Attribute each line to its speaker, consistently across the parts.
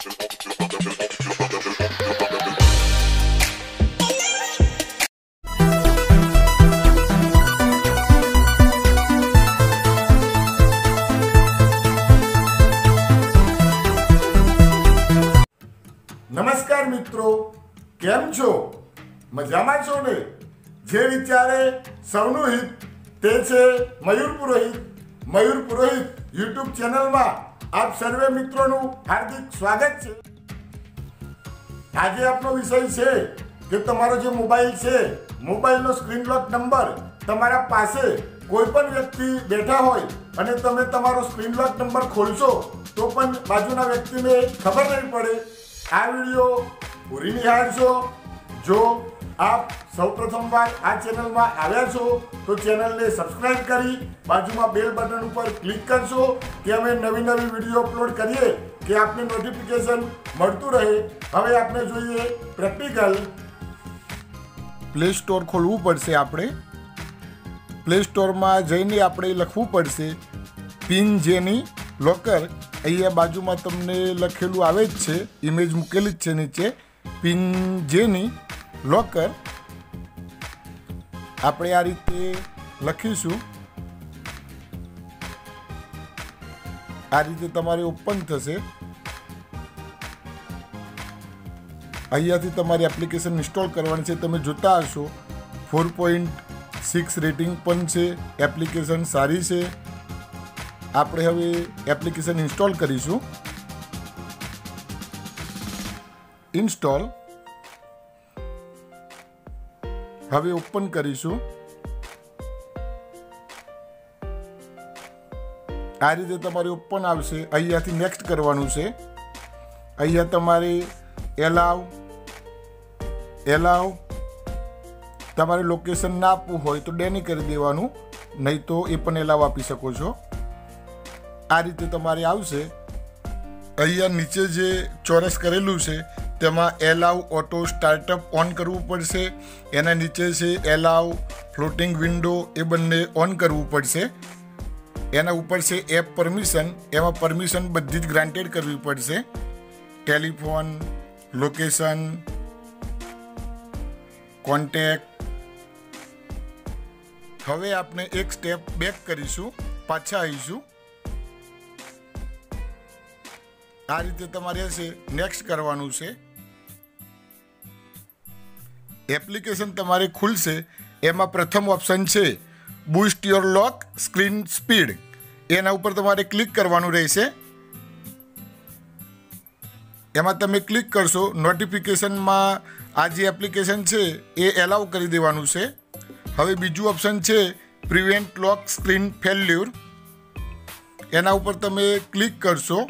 Speaker 1: નમસ્કાર મિત્રો કેમ છો મજામાં છો ને જે વિચારે સૌનું હિત તે છે મયુર પુરોહિત મયુર પુરોહિત યુટ્યુબ ચેનલમાં આપ સર્વે મિત્રોનું હાર્દિક સ્વાગત છે. આજે આપનો વિષય છે કે તમારો જે મોબાઈલ છે, મોબાઈલનો સ્ક્રીન લોક નંબર તમારા પાસે કોઈ પણ વ્યક્તિ બેઠા હોય અને તમે તમારો સ્ક્રીન લોક નંબર ખોલશો, તો પણ બાજુના વ્યક્તિને ખબર નહીં પડે. આ વીડિયો પૂરી નિહાળશો. જો આપ સૌપ્રથમવાર આ ચેનલમાં આવ્યા છો, તો ચેનલને સબસ્ક્રાઇબ કરી બાજુમાં બેલ બટન ઉપર ક્લિક કરશો, કે અમે નવી નવી વીડિયો અપલોડ કરીએ, કે આપને નોટિફિકેશન મળતું રહે. હવે આપણે જોઈએ પ્રેક્ટિકલ પ્લે સ્ટોર ખોલવું પડશે આપણે. પ્લે સ્ટોરમાં જઈને આપણે લખવું પડશે પિન જેની લોકર અહીંયા બાજુમાં તમને લખેલું આવે જ છે ઇમેજ મૂકેલી જ છે નીચે. પિન જેની લોકર આપણે આ રીતે લખીશું. આ રીતે તમારે ઓપન થશે. અહીંયાથી તમારી એપ્લિકેશન ઇન્સ્ટોલ કરવાની છે. તમે જોતા હશો, ફોર પોઈન્ટ સિક્સ રેટિંગ પણ છે. એપ્લિકેશન સારી છે. આપણે હવે એપ્લિકેશન ઇન્સ્ટોલ કરીશું. ઇન્સ્ટોલ હવે ઓપન કરીશું. આ રીતે તમારે ઓપન આવશે. અહીંયાથી નેક્સ્ટ કરવાનું છે. અહીંયા તમારે એલાવ એલાવ તમારે લોકેશન ના આપવું હોય તો ડેની કરી દેવાનું. નહીં તો એ પણ એલાવ આપી શકો છો. આ રીતે તમારે આવશે. અહીંયા નીચે જે ચોરસ કરેલું છે તેમાં એલાવ ઓટો સ્ટાર્ટઅપ ઓન કરવું પડશે. એના નીચે છે એલાવ ફ્લોટિંગ વિન્ડો એ બંને ઓન કરવું પડશે. એના ઉપર છે એપ પરમિશન એમાં પરમિશન બધી જ ગ્રાન્ટેડ કરવી પડશે. ટેલિફોન લોકેશન કોન્ટેક હવે આપણે એક સ્ટેપ બેક કરીશું, પાછા આવીશું. આ રીતે તમારે છે નેક્સ્ટ કરવાનું છે. એપ્લિકેશન તમારે ખુલશે, એમાં પ્રથમ ઓપ્શન છે boost your lock screen speed એના ઉપર તમારે ક્લિક કરવાનું રહેશે. એમાં તમે ક્લિક કરશો નોટિફિકેશનમાં આ જે એપ્લિકેશન છે, એ એલાઉ કરી દેવાનું છે. હવે બીજું ઓપ્શન છે પ્રિવેન્ટ લોક સ્ક્રીન ફેલ્યુર એના ઉપર તમે ક્લિક કરશો,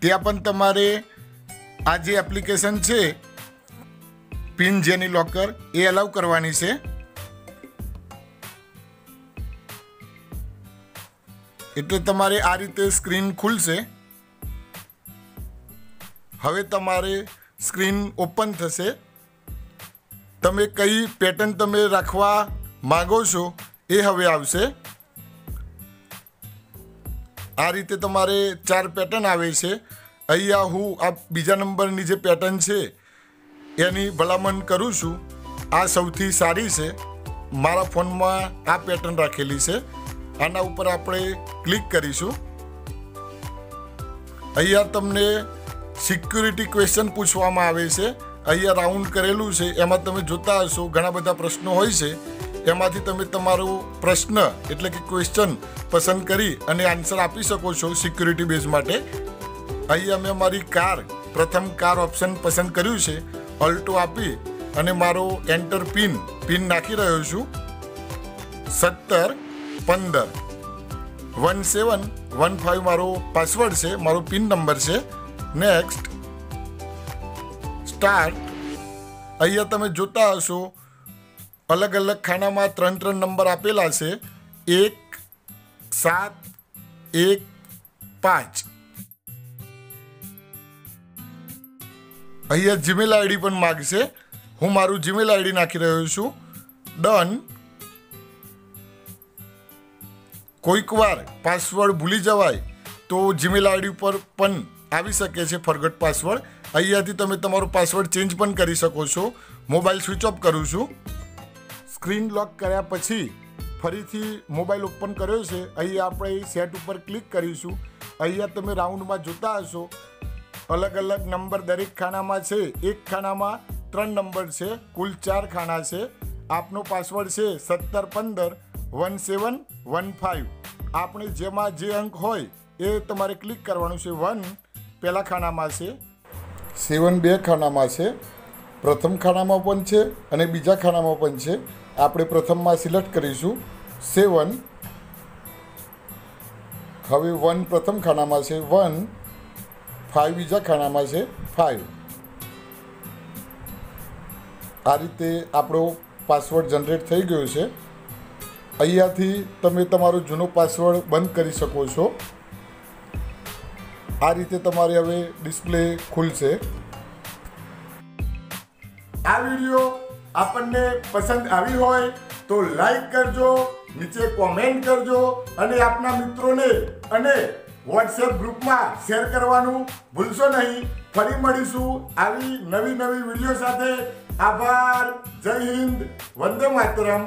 Speaker 1: ત્યાં પણ તમારે આ જે એપ્લિકેશન છે પિન જેની લોકર એ અલાઉ કરવાની છે. એટલે તમારે આ રીતે સ્ક્રીન ખુલશે. હવે તમારે સ્ક્રીન ઓપન થશે. તમે કઈ પેટર્ન તમે રાખવા માગો છો એ હવે આવશે. આ રીતે તમારે ચાર પેટર્ન આવે છે. અહીંયા હું આ બીજા નંબરની જે પેટર્ન છે એની ભલામણ કરું છું. આ સૌથી સારી છે. મારા ફોનમાં આ પેટર્ન રાખેલી છે. આના ઉપર આપણે ક્લિક કરીશું. અહીંયા તમને સિક્યુરિટી ક્વેશ્ચન પૂછવામાં આવે છે. અહીંયા રાઉન્ડ કરેલું છે. એમાં તમે જોતા હશો, ઘણા બધા પ્રશ્નો હોય છે. એમાંથી તમે તમારો પ્રશ્ન એટલે કે ક્વેશ્ચન પસંદ કરી અને આન્સર આપી શકો છો સિક્યુરિટી બેઝ માટે. અહીંયા મેં મારી કાર, પ્રથમ કાર ઓપ્શન પસંદ કર્યું છે. અલ્ટો આપી અને મારો એન્ટર પિન પિન નાખી રહ્યો છું. સત્તર, પંદર. વન સેવન, વન ફાઇવ મારો પાસવર્ડ છે, મારો પિન નંબર છે. નેક્સ્ટ સ્ટાર્ટ અહીંયા તમે જોતા હશો, અલગ અલગ ખાનામાં ત્રણ ત્રણ નંબર આપેલા છે. એક, સાત, એક, પાંચ. અહીંયા જીમેલ આઈડી પણ માગશે. હું મારું જીમેલ આઈડી નાખી રહ્યો છું. ડન. કોઈક વાર પાસવર્ડ ભૂલી જવાય તો જીમેલ આઈડી ઉપર પણ આવી શકે છે ફરગટ પાસવર્ડ અહીંયાથી તમે તમારો પાસવર્ડ ચેન્જ પણ કરી શકો છો. મોબાઈલ સ્વિચ ઓફ કરું છું. સ્ક્રીન લોક કર્યા પછી ફરીથી મોબાઈલ ઓપન કર્યો છે. અહીં આપણે સેટ ઉપર ક્લિક કરીશું. અહીંયા તમે રાઉન્ડમાં જોતા હશો. અલગ અલગ નંબર દરેક ખાનામાં છે. એક ખાનામાં ત્રણ નંબર છે. કુલ ચાર ખાના છે. આપનો પાસવર્ડ છે સત્તર પંદર વન સેવન વન ફાઇવ આપણે જેમાં જે અંક હોય એ તમારે ક્લિક કરવાનું છે વન. પહેલા ખાનામાં છે. સેવન બે ખાનામાં છે. પ્રથમ ખાનામાં પણ છે અને બીજા ખાનામાં પણ છે. આપણે પ્રથમમાં સિલેક્ટ કરીશું. સેવન. હવે વન પ્રથમ ખાનામાં છે. વન. ફાઇવ બીજા ખાનામાં છે ફાઇવ આ રીતે આપણો પાસવર્ડ જનરેટ થઈ ગયો છે. અહીંયાથી તમે તમારો જૂનો પાસવર્ડ બંધ કરી શકો છો. આ રીતે તમારે હવે ડિસ્પ્લે ખુલશે. આ વીડિયો આપણને પસંદ આવી હોય તો લાઈક કરજો, નીચે કોમેન્ટ કરજો અને આપના મિત્રોને અને વોટ્સએપ ગ્રુપમાં શેર કરવાનું ભૂલશો નહીં. ફરી મળીશું આવી નવી નવી વીડિયો સાથે. આભાર. જય હિન્દ. વંદે માતરમ.